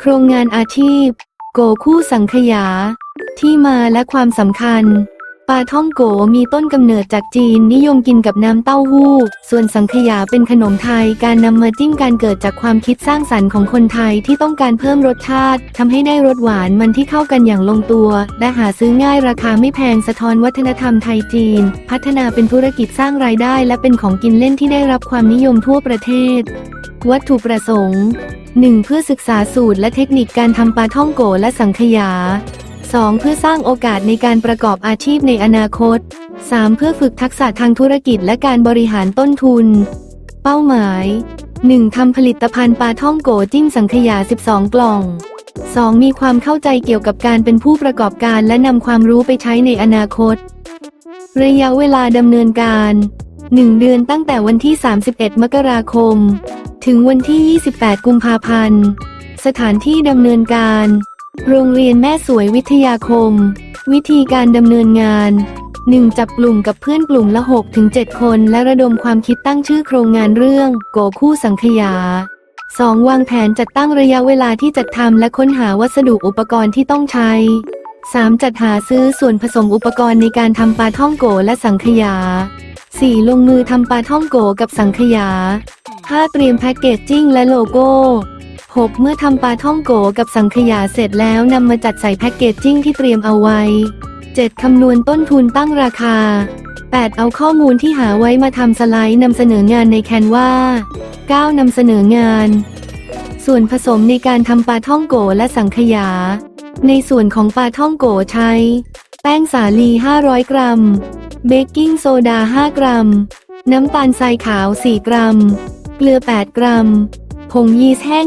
โครงงานอาชีพ โกคู่สังขยา ที่มาและความสำคัญ ปลาท่องโกมีต้นกำเนิดจากจีนนิยมกินกับน้ำเต้าหู้ ส่วนสังขยาเป็นขนมไทยการนำมาจิ้มการเกิดจากความคิดสร้างสรรค์ของคนไทยที่ต้องการเพิ่มรสชาติทำให้ได้รสหวานมันที่เข้ากันอย่างลงตัว และหาซื้อง่ายราคาไม่แพงสะท้อนวัฒนธรรมไทยจีน พัฒนาเป็นธุรกิจสร้างรายได้ และเป็นของกินเล่นที่ได้รับความนิยมทั่วประเทศ วัตถุประสงค์ 1. เพื่อศึกษาสูตรและเทคนิคการทำปลาท่องโกและสังขยา 2. เพื่อสร้างโอกาสในการประกอบอาชีพในอนาคต 3. เพื่อฝึกทักษะทางธุรกิจและการบริหารต้นทุน เป้าหมาย 1. ทำผลิตภัณฑ์ปลาท่องโกจิ้มสังขยา 12 กล่อง 2. มีความเข้าใจเกี่ยวกับการเป็นผู้ประกอบการและนำความรู้ไปใช้ในอนาคต ระยะเวลาดำเนินการ 1 เดือนตั้งแต่วันที่ 31 มกราคม ถึงวันที่ 28 กุมภาพันธ์ สถานที่ดำเนินการ โรงเรียนแม่สวยวิทยาคม วิธีการดำเนินงาน 1. จับกลุ่มกับเพื่อนกลุ่มละ 6-7 คน และระดมความคิดตั้งชื่อโครงงานเรื่อง โกคู่สังขยา 2. วางแผนจัดตั้งระยะเวลาที่จัดทำและค้นหาวัสดุอุปกรณ์ที่ต้องใช้ 3. จัดหาซื้อส่วนผสมอุปกรณ์ในการทำปลาท่องโกและสังขยา 4. ลงมือทำปลาท่องโกกับสังขยา 5. เตรียมแพ็กเกจจิ้งและโลโก้ 6. เมื่อทำปลาท่องโกกับสังขยาเสร็จแล้วนำมาจัดใส่แพ็กเกจจิ้งที่เตรียมเอาไว้ 7. คำนวณต้นทุนตั้งราคา 8. เอาข้อมูลที่หาไว้มาทำสไลด์นำเสนองานในแคนวา 9. นำเสนองาน ส่วนผสมในการทำปลาท่องโกและสังขยา ในส่วนของปลาท่องโกใช้ แป้งสาลี 500 กรัม เบกกิ้งโซดา 5 กรัม น้ำตาลทรายขาว 4 กรัม เกลือ 8 กรัม ผงยีสต์แห้ง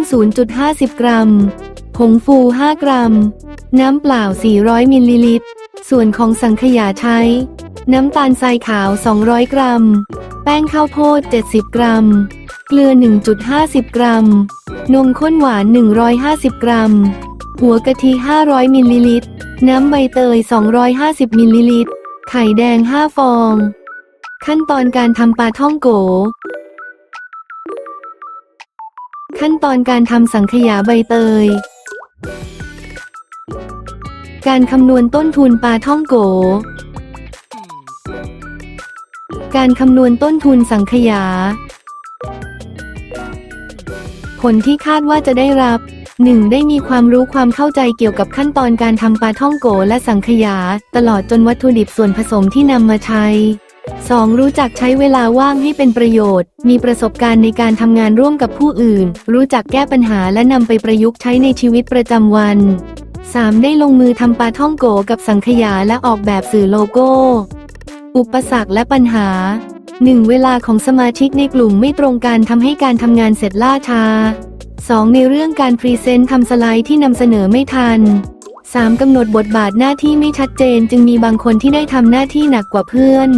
0.50 กรัม ผงฟู 5 กรัม น้ำเปล่า 400 มิลลิลิตร ส่วนของสังขยาใช้ น้ำตาลทรายขาว 200 กรัม แป้งข้าวโพด 70 กรัม เกลือ 1.50 กรัม นมข้นหวาน 150 กรัม หัวกะทิ 500 มิลลิลิตร น้ำใบเตย 250 มิลลิลิตร ไข่แดง 5 ฟอง ขั้นตอนการทำปลาท่องโก ขั้นตอนการทำสังขยาใบเตย การคำนวณต้นทุนปลาท่องโก การคำนวณต้นทุนสังขยา ผลที่คาดว่าจะได้รับ 1. ได้มีความรู้ความเข้าใจเกี่ยวกับขั้นตอนการทำปลาท่องโกและสังขยา ตลอดจนวัตถุดิบส่วนผสมที่นำมาใช้ 2. รู้จักใช้เวลาว่างให้เป็นประโยชน์ มีประสบการณ์ในการทำงานร่วมกับผู้อื่น รู้จักแก้ปัญหาและนำไปประยุกต์ใช้ในชีวิตประจำวัน 3. ได้ลงมือทำปลาท่องโกกับสังขยาและออกแบบสื่อโลโก้ อุปสรรคและปัญหา 1. เวลาของสมาชิกในกลุ่มไม่ตรงกันทำให้การทำงานเสร็จล่าช้า 2. ในเรื่องการพรีเซนต์ทำสไลด์ที่นำเสนอไม่ทัน 3. กำหนดบทบาทหน้าที่ไม่ชัดเจน จึงมีบางคนที่ได้ทำหน้าที่หนักกว่าเพื่อน